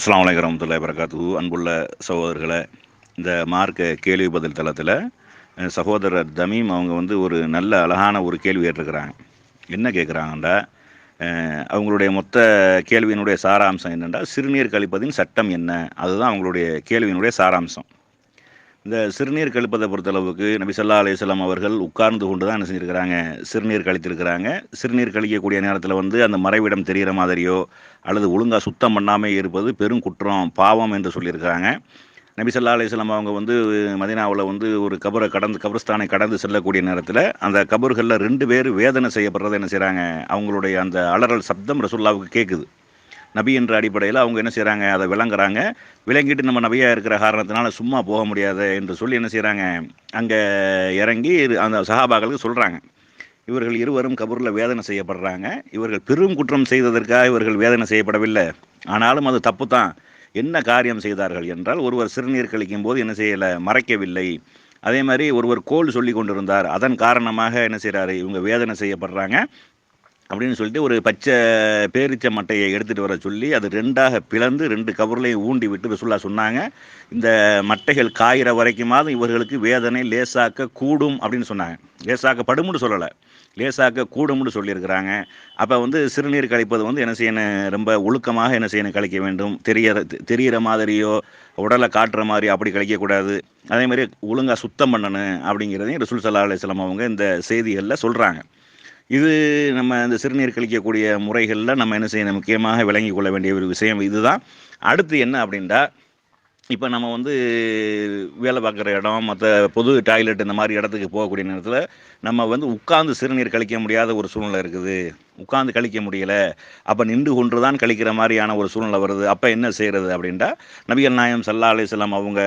அஸ்லாம் வலைக்கம் வரமத்துல்லா வரகாத்து அன்புள்ள சகோதரர்களை இந்த மார்க்க கேள்வி பதில் தளத்தில் சகோதரர் தமீம் அவங்க வந்து ஒரு நல்ல அழகான ஒரு கேள்வி கேட்டிருக்கிறாங்க. என்ன கேட்குறாங்கண்டா? அவங்களுடைய மொத்த கேள்வியினுடைய சாராம்சம் என்னென்னா சிறுநீர் கழிப்பதின் சட்டம் என்ன? அதுதான் அவங்களுடைய கேள்வியினுடைய சாராம்சம். இந்த சிறுநீர் கழிப்பதை பொறுத்தளவுக்கு நபி சொல்லா அலையம் அவர்கள் உட்கார்ந்து கொண்டு தான் என்ன செஞ்சுருக்கிறாங்க? சிறுநீர் கழித்திருக்கிறாங்க. சிறுநீர் கழிக்கக்கூடிய நேரத்தில் வந்து அந்த மறைவிடம் தெரிகிற மாதிரியோ அல்லது ஒழுங்காக சுத்தம் பண்ணாமல் இருப்பது பெரும் குற்றம் பாவம் என்று சொல்லியிருக்கிறாங்க. நபி சொல்லா அலையம் அவங்க வந்து மதினாவில் வந்து ஒரு கபரை கடந்து கபரஸ்தானை கடந்து செல்லக்கூடிய நேரத்தில் அந்த கபர்களில் ரெண்டு பேர் வேதனை செய்யப்படுறதை என்ன செய்கிறாங்க அவங்களுடைய அந்த அலறல் சப்தம் ரசுல்லாவுக்கு கேட்குது நபி என்ற அடிப்படையில் அவங்க என்ன செய்கிறாங்க அதை விளங்குறாங்க. விளங்கிட்டு நம்ம நபியாக இருக்கிற காரணத்தினால சும்மா போக முடியாது என்று சொல்லி என்ன செய்கிறாங்க அங்கே இறங்கி அந்த சஹாபாக்களுக்கு சொல்கிறாங்க இவர்கள் இருவரும் கபூரில் வேதனை செய்யப்படுறாங்க. இவர்கள் பெரும் குற்றம் செய்ததற்காக இவர்கள் வேதனை செய்யப்படவில்லை. ஆனாலும் அது தப்பு தான் என்ன காரியம் செய்தார்கள் என்றால் ஒருவர் சிறுநீர் கழிக்கும் போது என்ன செய்யலை? மறைக்கவில்லை. அதே மாதிரி ஒருவர் கோல் சொல்லி கொண்டிருந்தார். அதன் காரணமாக என்ன செய்கிறாரு இவங்க வேதனை செய்யப்படுறாங்க. அப்படின்னு சொல்லிட்டு ஒரு பச்சை பேரிச்ச மட்டையை எடுத்துகிட்டு வர சொல்லி அது ரெண்டாக பிளந்து ரெண்டு கவர்லையும் ஊண்டி விட்டு ரசுல்லா சொன்னாங்க. இந்த மட்டைகள் காயிற வரைக்குமாவது இவர்களுக்கு வேதனை லேசாக்க கூடும் அப்படின்னு சொன்னாங்க. லேசாக்கப்படும்னு சொல்லலை. லேசாக்க கூடும்னு சொல்லியிருக்கிறாங்க. அப்போ வந்து சிறுநீர் கழிப்பது வந்து என்ன செய்யணும்? ரொம்ப ஒழுக்கமாக என்ன செய்யணும்? கழிக்க வேண்டும். தெரியற தெரிகிற மாதிரியோ உடலை காட்டுற மாதிரி அப்படி கழிக்கக்கூடாது. அதே மாதிரி ஒழுங்காக சுத்தம் பண்ணணும் அப்படிங்கிறதையும் ரசூல் சல்லா அலிஸ்லாம் அவங்க இந்த செய்திகளில் சொல்கிறாங்க இது நம்ம இந்த சிறுநீர் கழிக்கக்கூடிய முறைகளில் நம்ம என்ன செய்யணும்? முக்கியமாக விளங்கி கொள்ள வேண்டிய ஒரு விஷயம் இதுதான். அடுத்து என்ன அப்படின்டா இப்போ நம்ம வந்து வேலை பார்க்குற இடம் மற்ற பொது டாய்லெட் இந்த மாதிரி இடத்துக்கு போகக்கூடிய நேரத்தில் நம்ம வந்து உட்காந்து சிறுநீர் கழிக்க முடியாத ஒரு சூழ்நிலை இருக்குது. உட்காந்து கழிக்க முடியல. அப்போ நின்று கொண்டு தான் கழிக்கிற மாதிரியான ஒரு சூழ்நிலை வருது. அப்போ என்ன செய்கிறது அப்படின்ட்டா நபிகள் நாயம் சல்லா அலிஸ்லாம் அவங்க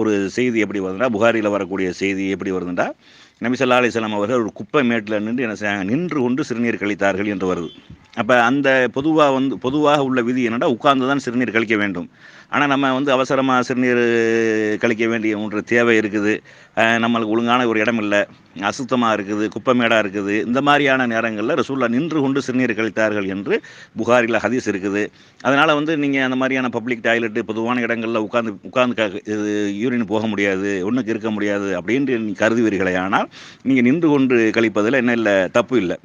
ஒரு செய்தி எப்படி வருதுன்னா புகாரியில் வரக்கூடிய செய்தி எப்படி வருதுன்னா நபி சல்லா அலிஸ்லாம் அவர்கள் ஒரு குப்பை மேட்டில் நின்று என்ன செய்யாங்க நின்று கொண்டு சிறுநீர் கழித்தார்கள் என்று வருது. அப்போ அந்த பொதுவாக வந்து பொதுவாக உள்ள விதி என்னென்னா உட்கார்ந்து தான் சிறுநீர் கழிக்க வேண்டும். ஆனால் நம்ம வந்து அவசரமாக சிறுநீர் கழிக்க வேண்டிய ஒன்று தேவை இருக்குது. நம்மளுக்கு ஒழுங்கான ஒரு இடம் இல்லை. அசுத்தமாக இருக்குது குப்பை மேடாக இருக்குது. இந்த மாதிரியான நேரங்களில் ரசூல்லா நின்று கொண்டு சிறுநீர் கழித்தார்கள் என்று புகாரில் ஹதீஸ் இருக்குது. அதனால் வந்து நீங்கள் அந்த மாதிரியான பப்ளிக் டாய்லெட்டு பொதுவான இடங்களில் உட்காந்து உட்காந்து க இது யூரின் போக முடியாது ஒன்றுக்கு இருக்க முடியாது அப்படின்ட்டு நீ கருதுவீர்களே ஆனால் நீங்கள் நின்று கொண்டு கழிப்பதில் என்ன இல்லை தப்பு இல்லை.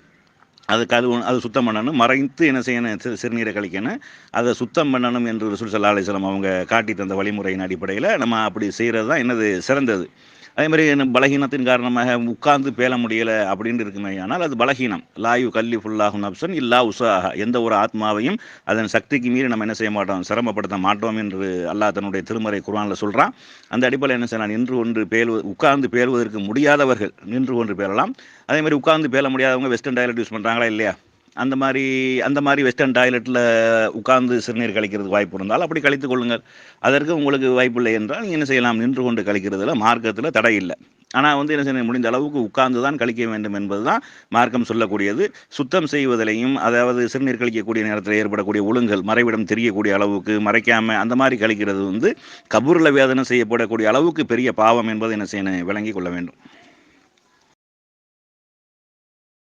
அதுக்கு அது அது சுத்தம் பண்ணணும். மறைத்து என்ன செய்யணும்? சிறுநீரை கழிக்கணும். அதை சுத்தம் பண்ணணும் என்று ரசூல் சல்லா அலிஸ்லாம் அவங்க காட்டி தந்த வழிமுறையின் அடிப்படையில் நம்ம அப்படி செய்கிறது தான் என்னது சிறந்தது. அதே மாதிரி பலகீனத்தின் காரணமாக உட்கார்ந்து பேல முடியலை அப்படின்னு இருக்குமே ஆனால் அது பலகீனம். லாயு கல்லி ஃபுல்லாகும் நப்சன் இல்லா உசாஹா எந்த ஒரு ஆத்மாவையும் அதன் சக்திக்கு மீறி நம்ம என்ன செய்ய மாட்டோம் சிரமப்படுத்த மாட்டோம் என்று அல்லாஹ் தன்னுடைய திருமறை குரானில் சொல்கிறான் அந்த அடிப்படையில் என்ன செய்யலாம் நின்று ஒன்று பேல் உட்கார்ந்து பேல்வதற்கு முடியாதவர்கள் நின்று ஒன்று பேரலாம் அதே மாதிரி உட்கார்ந்து பேல முடியாதவங்க வெஸ்டர்ன் டாய்லெட் யூஸ் பண்ணுறாங்களா இல்லையா? அந்த மாதிரி அந்த மாதிரி வெஸ்டர்ன் டாய்லெட்டில் உட்கார்ந்து சிறுநீர் கழிக்கிறதுக்கு வாய்ப்பு இருந்தால் அப்படி கழித்து கொள்ளுங்கள். அதற்கு உங்களுக்கு வாய்ப்பு இல்லை என்றால் நீங்கள் என்ன செய்யலாம்? நின்று கொண்டு கழிக்கிறதுல மார்க்கத்தில் தடை இல்லை. ஆனால் வந்து என்ன செய்ய முடிந்த அளவுக்கு உட்கார்ந்து தான் கழிக்க வேண்டும் என்பது தான் மார்க்கம் சொல்லக்கூடியது. சுத்தம் செய்வதிலையும் அதாவது சிறுநீர் கழிக்கக்கூடிய நேரத்தில் ஏற்படக்கூடிய ஒழுங்கல் மறைவிடம் தெரியக்கூடிய அளவுக்கு மறைக்காமல் அந்த மாதிரி கழிக்கிறது வந்து கபூரில் வேதனை செய்யப்படக்கூடிய அளவுக்கு பெரிய பாவம் என்பதை என்ன செய்யணும் விளங்கி கொள்ள வேண்டும்.